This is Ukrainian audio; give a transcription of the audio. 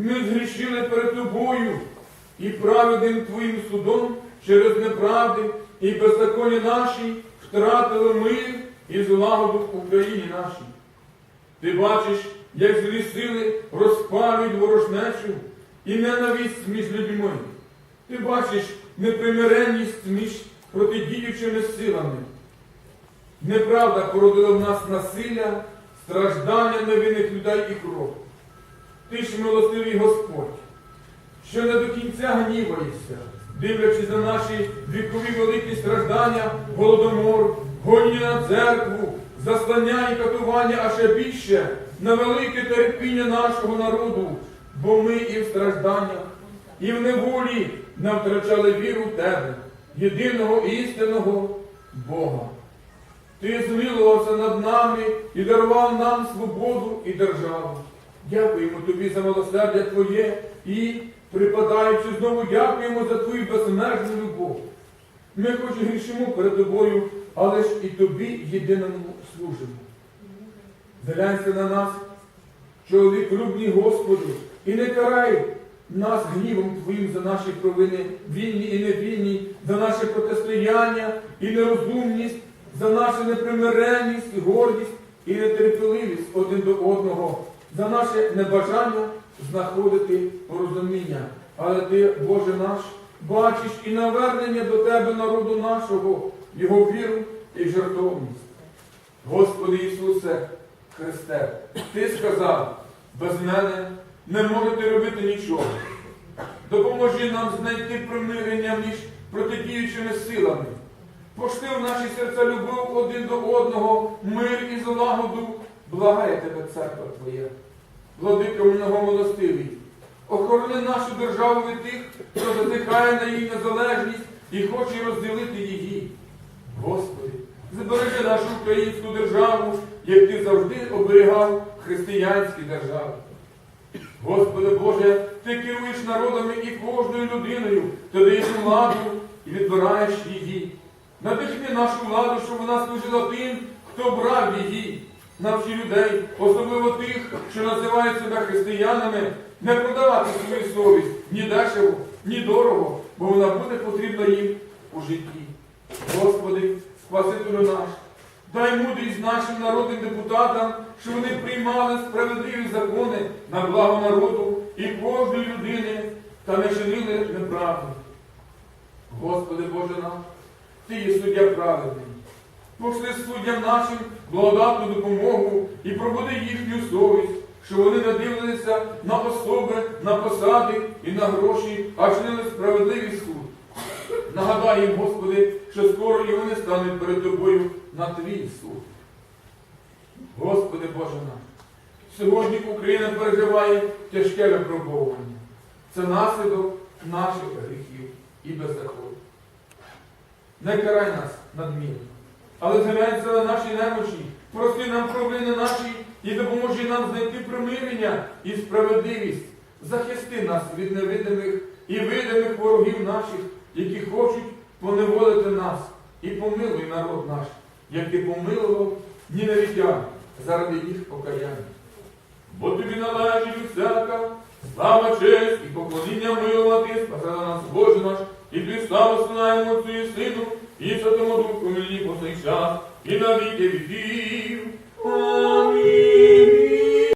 Ми згрішили перед тобою і праведним твоїм судом через неправди і беззаконня наші втратили мир і злагоду в Україні нашій. Ти бачиш, як злі сили розпалюють ворожнечу і ненависть між людьми. Ти бачиш непримиренність між протидіючими силами. Неправда породила в нас насилля, страждання невинних людей і кров. Ти ж милостивий Господь, що не до кінця гніваєшся, дивлячись на наші вікові великі страждання, голодомор, гоніння на церкву, заслання і катування, а ще більше на велике терпіння нашого народу, бо ми і в стражданнях, і в неволі не втрачали віру в Тебе, єдиного істинного Бога. Ти змилувався над нами і дарував нам свободу і державу. Дякуємо тобі за милосердя Твоє і, припадаючи знову, дякуємо за твою безмежну любов. Ми хоч і грішимо перед тобою, але ж і тобі єдиному служимо. Глянься на нас, чоловік любний Господу, і не карай нас гнівом Твоїм за наші провини, вільні і невільні, за наше протистояння і нерозумність, за нашу непримиренність, гордість і нетерпеливість один до одного, за наше небажання знаходити порозуміння. Але ти, Боже наш, бачиш і навернення до Тебе народу нашого, Його віру і жертовність. Господи Ісусе Христе, Ти сказав, без мене не можете робити нічого. Допоможи нам знайти примирення між протидіючими силами. Пошти в наші серця любов один до одного, мир і злагоду. Благає тебе, церква Твоя. Владико многомилостивий, охорони нашу державу від тих, хто затихає на її незалежність і хоче розділити її. Господи, збережи нашу українську державу, як ти завжди оберігав християнські держави. Господи Боже, ти керуєш народами і кожною людиною, ти даєш владу і відбираєш її. Надихни нашу владу, щоб вона служила тим, хто брав її. Навчи людей, особливо тих, що називають себе християнами, не продавати свою совість ні дешево, ні дорого, бо вона буде потрібна їм у житті. Господи, Спасителю наш, дай мудрість нашим народним депутатам, щоб вони приймали справедливі закони на благо народу і кожної людини та не чинили неправди. Господи Боже наш, Ти є суддя праведний. Пошли суддям нашим благодатну допомогу і пробуди їхню совість, щоб вони не дивилися на особи, на посади і на гроші, а чинили справедливий суд. Нагадай їм, Господи, що скоро і вони стануть перед тобою на твій суд. Господи Боже наш, сьогодні Україна переживає тяжке випробовування. Це наслідок наших гріхів і беззаконня. Не карай нас надмірно, але зглянься на наші немочі, прости нам провини наші і допоможи нам знайти примирення і справедливість. Захисти нас від невидимих і видимих ворогів наших, які хочуть поневолити нас, і помилуй народ наш, як ти помилував нінавітян заради їх покаяння. Бо тобі належить всяка слава, честь і поклоніння милувати, спасала нас Боже наш, і ти славу Отцю і Сину, і Святому час, і на віки віків. Амінь.